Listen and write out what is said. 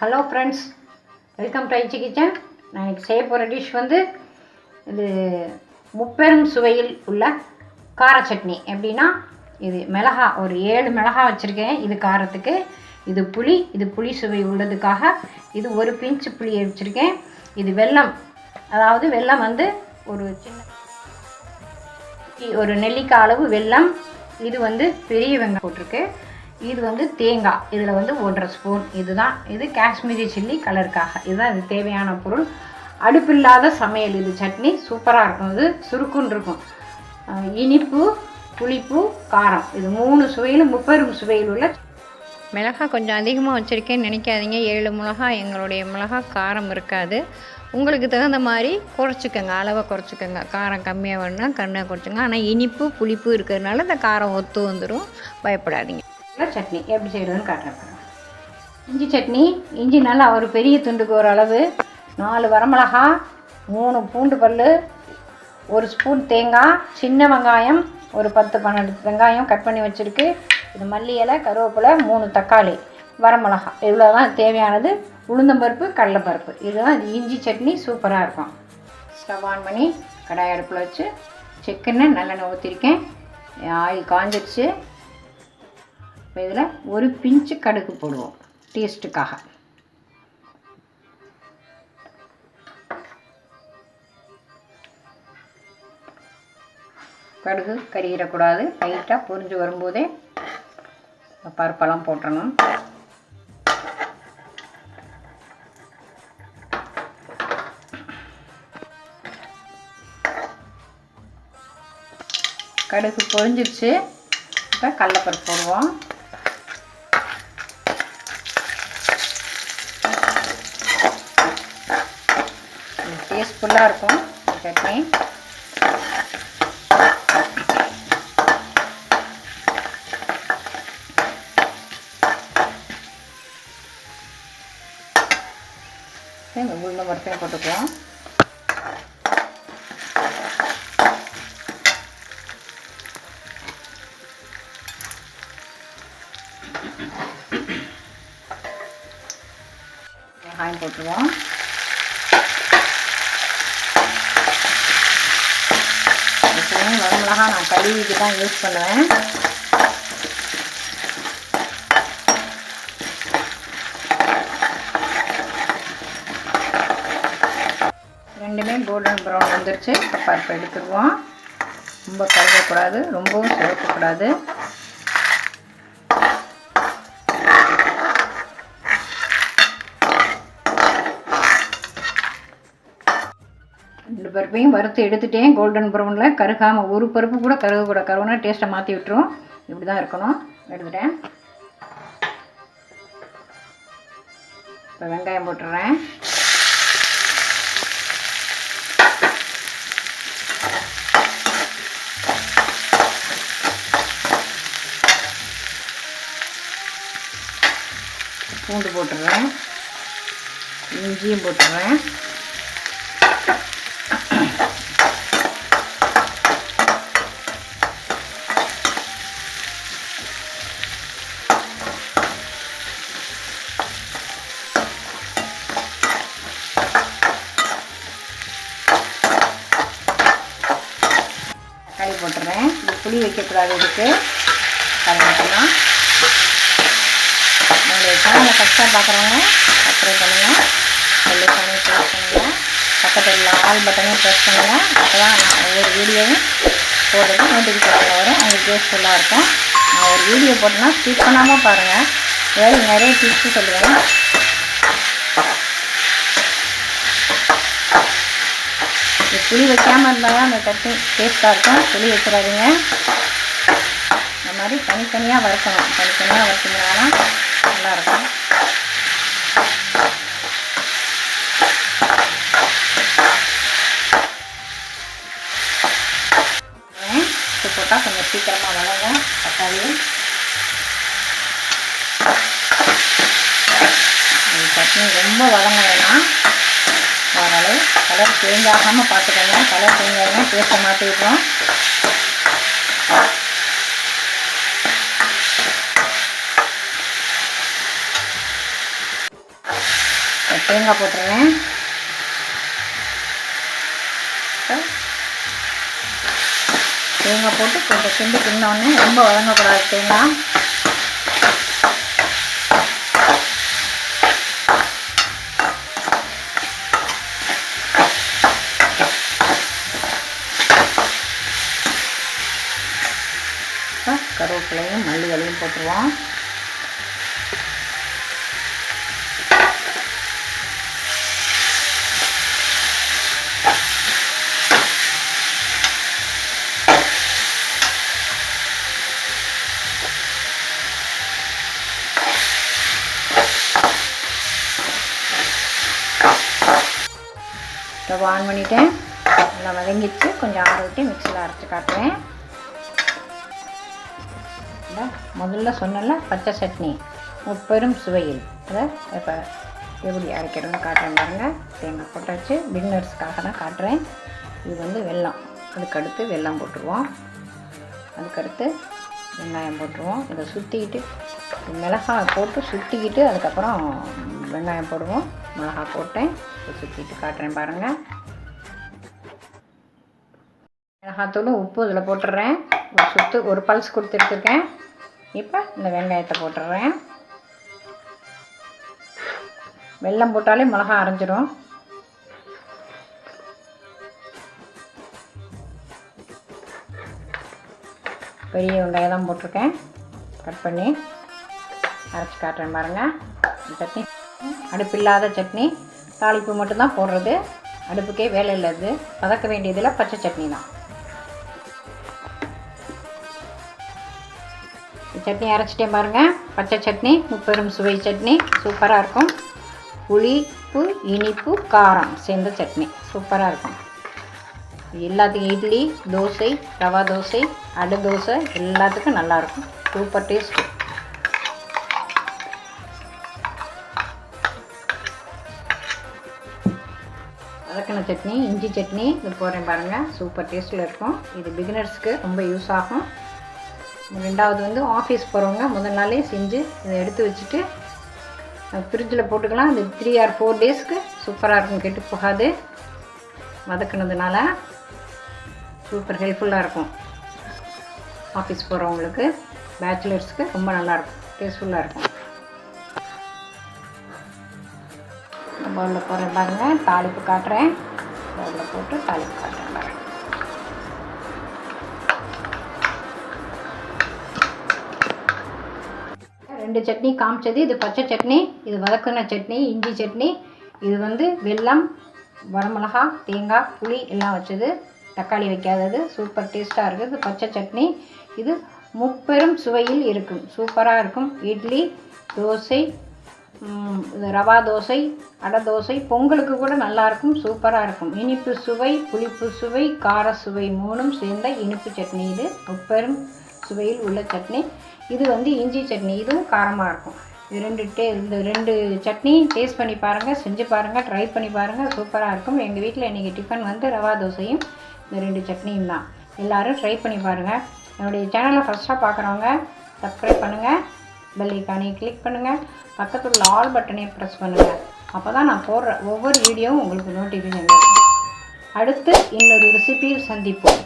Hello friends welcome to Aichi kitchen நான் இன்னைக்கு செய்ய போகிற டிஷ் வந்து இது முப்பெரும் சுவையில் உள்ள கார சட்னி. எப்படின்னா இது மிளகா ஒரு ஏழு மிளகா வச்சுருக்கேன். இது காரத்துக்கு. இது புளி இது புளி சுவை உள்ளதுக்காக இது ஒரு பிஞ்சு புளி வச்சுருக்கேன். இது வெல்லம் அதாவது வெல்லம் வந்து ஒரு சின்ன ஒரு நெல்லிக்காய் அளவு வெல்லம் இது வந்து பெரிய வெங்காயம் போட்டிருக்கு. இது வந்து தேங்காய். இதில் வந்து ஒன்றரை ஸ்பூன். இதுதான் இது காஷ்மீரி சில்லி கலருக்காக. இதுதான் இது தேவையான பொருள். அடுப்பில்லாத சமையல். இது சட்னி சூப்பராக இருக்கும். இது சுருக்குன்னு இருக்கும். இனிப்பு புளிப்பு காரம். இது மூணு சுவையில் முப்பெரும் சுவையில் உள்ள மிளகாய் கொஞ்சம் அதிகமாக வச்சுருக்கேன்னு நினைக்காதீங்க. ஏழு மிளகா எங்களுடைய மிளகா காரம் இருக்காது. உங்களுக்கு தகுந்த மாதிரி குறைச்சிக்கோங்க. அளவை குறைச்சிக்கோங்க. காரம் கம்மியாக வேணும்னா கண்ணாக குறைச்சிங்க ஆனால் இனிப்பு புளிப்பு இருக்கிறதுனால இந்த காரம் ஒத்து வந்துடும் பயப்படாதீங்க. சட்னி எப்படி செய்கிறதுன்னு காட்டுறேன் இஞ்சி சட்னி இஞ்சி நல்லா ஒரு பெரிய துண்டுக்கு ஒரு அளவு நாலு வரமிளகா மூணு பூண்டு பல் ஒரு ஸ்பூன் தேங்காய் சின்ன வெங்காயம் ஒரு பத்து பன்னெண்டு வெங்காயம் கட் பண்ணி வச்சுருக்கு. இது மல்லி இலை கருவேப்பிலை மூணு தக்காளி வரமிளகா. இவ்வளோ தான் தேவையானது. உளுந்தம்பருப்பு கடலைப்பருப்பு. இதுதான் இஞ்சி சட்னி சூப்பராக இருக்கும். ஸ்டவ் ஆன் பண்ணி கடாய் அடுப்பில் வச்சு செக்கெண்ணெய் நல்லெண்ணெய் ஊற்றிருக்கேன் ஆயில் காஞ்சிருச்சு. இப்போ இதில் ஒரு பிஞ்சு கடுகு போடுவோம் டேஸ்ட்டுக்காக. கடுகு கறியிடக்கூடாது லைட்டாக பொரிஞ்சு வரும்போதே பருப்பெல்லாம் போட்டுடணும் கடுகு பொரிஞ்சிடுச்சு இப்போ கடலப்பருப்பு போடுவோம். டேஸ்ட்ஃபுல்லாக இருக்கும் சட்னி. இந்த உளுந்த பருப்பையும் வெங்காயம் போட்டுருவோம் எப்பவுமே வரமிளகா நான் கழுவிட்டு தான் யூஸ் பண்ணுவேன். ரெண்டுமே கோல்டன் ப்ரௌன் வந்துருச்சு. இப்போ பருப்பு எடுத்துருவோம் ரொம்ப கருகக்கூடாது ரொம்பவும் சிவக்கக்கூடாது பருப்பையும் வறுத்து எடுத்துட்டேன். கோல்டன் ப்ரௌனில் கருகாமல் ஒரு பருப்பு கூட கருகக்கூடாது கருகுனா டேஸ்ட்டை மாற்றி விட்டுரும். இப்படி தான் இருக்கணும். எடுத்துட்டேன். இப்போ வெங்காயம் போட்டுடுறேன் பூண்டு போட்டுடுறேன் இஞ்சியும் போட்டுடுறேன் தக்காளி போட்டுறேன். இது புளி வைக்கக்கூடாது இதுக்கு. கரண்ட்லாம் நம்மளுடைய சேனலை ஃபஸ்ட்டாக பார்க்குறவங்க சப்ஸ்கிரைப் பண்ணுங்கள் பெல் ஐக்கானே ப்ரெஸ் பண்ணுங்கள் பக்கத்தில் உள்ள ஆல் பட்டனையும் ப்ரெஸ் பண்ணுங்கள் அப்போ தான் நான் ஒவ்வொரு வீடியோவும் போடுறது நோட்டிஃபிகேஷன் வரும். உங்களுக்கு யூஸ்ஃபுல்லாக இருக்கும். நான் ஒரு வீடியோ போட்டேன்னா ஸ்கிப் பண்ணாமல் பாருங்கள் வேறு நிறைய டிப்ஸ் சொல்லுவேன். புளி வைக்காமல் இருந்தால் தான் அந்த சட்னி டேஸ்ட்டாக இருக்கும். புளி வச்சிடாதீங்க இந்த மாதிரி தனித்தனியாக வறுக்கணும். தனித்தனியாக வறுத்தீங்கன்னா நல்லாயிருக்கும் உப்பு போட்டால் கொஞ்சம் சீக்கிரமாக வளரும் தக்காளி. இந்த சட்னி ரொம்ப வளங்க வேணாம் ஓரளவு கலர் சேஞ்ச் ஆகாமல் பார்த்துக்கோங்க கலர் சேஞ்ச் ஆகினா டேஸ்ட்டை மாற்றிடுறோம் தேங்காய் போட்டுருவேன் தேங்காய் போட்டு கொஞ்சம் கிண்டி கிண்ணோடனே ரொம்ப வதங்கக்கூடாது தேங்காய். போட்டுருவோம். ஸ்டவ் ஆன் பண்ணிவிட்டேன் நல்லா வதங்கிடுச்சு. கொஞ்சம் ஆற விட்டு மிக்சியில் அரைச்சி காட்டுறேன். இந்த முதல்ல சொன்னல பச்சை சட்னி. முப்பெரும் சுவையில். அதை இப்போ எப்படி அரைக்கிறதுன்னு காட்டுறேன் பாருங்கள் தேங்காய் போட்டாச்சு. பிகினர்ஸ்க்காக தான் காட்டுறேன். இது வந்து வெல்லம். அதுக்கடுத்து வெல்லம் போட்டுருவோம். அதுக்கடுத்து வெங்காயம் போட்டுருவோம். இதை சுற்றிக்கிட்டு மிளகாய் போட்டு சுற்றிக்கிட்டு அதுக்கப்புறம் வெங்காயம் போடுவோம். மிளகாய் போட்டேன். இதை சுற்றிட்டு காட்டுறேன் பாருங்கள் மிளகாத்தூளும் உப்பு இதில் போட்டுடுறேன் ஒரு சுத்து ஒரு பல்ஸ் கொடுத்துருக்கேன் இப்போ இந்த வெங்காயத்தை போட்டுடுறேன். வெல்லம் போட்டாலே மிளகா அரைஞ்சிரும். பெரிய வெங்காயம் தான் போட்டிருக்கேன். கட் பண்ணி அரைச்சி காட்டுறேன் பாருங்கள் சட்னி அடுப்பு இல்லாத சட்னி தாளிப்பு மட்டும்தான் போடுறது. அடுப்புக்கே வேலை இல்லாது வதக்க வேண்டியதில் பச்சை சட்னி தான். சட்னி அரைச்சிட்டேன் பாருங்கள் பச்சை சட்னி முப்பெரும் சுவை சட்னி. சூப்பராக இருக்கும். புளிப்பு இனிப்பு காரம் சேர்ந்த சட்னி. சூப்பராக இருக்கும். எல்லாத்துக்கும் இட்லி தோசை ரவா தோசை அடை தோசை எல்லாத்துக்கும் நல்லாயிருக்கும் சூப்பர் டேஸ்ட்டு வதக்கின சட்னி இஞ்சி சட்னி இது போடுறேன் பாருங்கள் சூப்பர் டேஸ்ட்டில் இருக்கும். இது பிகினர்ஸ்க்கு ரொம்ப யூஸ் ஆகும். ரெண்டாவது வந்து ஆஃபீஸ் போகிறவங்க முதல் நாளே செஞ்சு இதை எடுத்து வச்சுட்டு ஃப்ரிட்ஜில் போட்டுக்கலாம். இது த்ரீ ஆர் ஃபோர் டேஸ்க்கு சூப்பராக இருக்கும். கெட்டு போகாது. வதக்குனதுனால சூப்பர் ஹெல்ப்ஃபுல்லாக இருக்கும். ஆஃபீஸ் போகிறவங்களுக்கு பேச்சுலர்ஸ்க்கு ரொம்ப நல்லாயிருக்கும் டேஸ்ட்ஃபுல்லாக இருக்கும். பவுலில் போகிறேன் பாருங்கள் தாளிப்பு காட்டுறேன். பவுலில் போட்டு தாளிப்பு காட்டுறேன். ரெண்டு சட்னி காமிச்சது இது பச்சை சட்னி இது வதக்குன சட்னி இஞ்சி சட்னி இது வந்து வெல்லம் வரமிளகா தேங்காய் புளி எல்லாம் வச்சது. தக்காளி வைக்காதது. சூப்பர் டேஸ்ட்டாக இருக்குது. இது பச்சை சட்னி. இது முப்பெரும் சுவையில் இருக்கும். சூப்பராக இருக்கும். இட்லி தோசை இது ரவா தோசை அடை தோசை பொங்கலுக்கு கூட நல்லாயிருக்கும் சூப்பராக இருக்கும். இனிப்பு சுவை புளிப்பு சுவை கார சுவை மூணும் சேர்ந்த இனிப்பு சட்னி இது. முப்பெரும் சுவையில் உள்ள சட்னி. இது வந்து இஞ்சி சட்னி. இதுவும் காரமாக இருக்கும். இது ரெண்டு டே இந்த ரெண்டு சட்னி டேஸ்ட் பண்ணி பாருங்கள் செஞ்சு பாருங்கள் ட்ரை பண்ணி பாருங்கள் சூப்பராக இருக்கும். எங்கள் வீட்டில் இன்றைக்கி டிஃபன் வந்து ரவா தோசையும் இந்த ரெண்டு சட்னியும் தான். எல்லோரும் ட்ரை பண்ணி பாருங்கள் என்னுடைய சேனலை ஃபஸ்ட்டாக பார்க்குறவங்க சப்ஸ்கிரைப் பண்ணுங்கள் பெல் ஐக்கானை கிளிக் பண்ணுங்கள் பக்கத்தில் உள்ள ஆல் பட்டனையும் ப்ரெஸ் பண்ணுங்கள் அப்போ தான் நான் போடுற ஒவ்வொரு வீடியோவும் உங்களுக்கு நோட்டிஃபிகேஷன் அடுத்து இன்னொரு ரெசிபியில் சந்திப்போம்.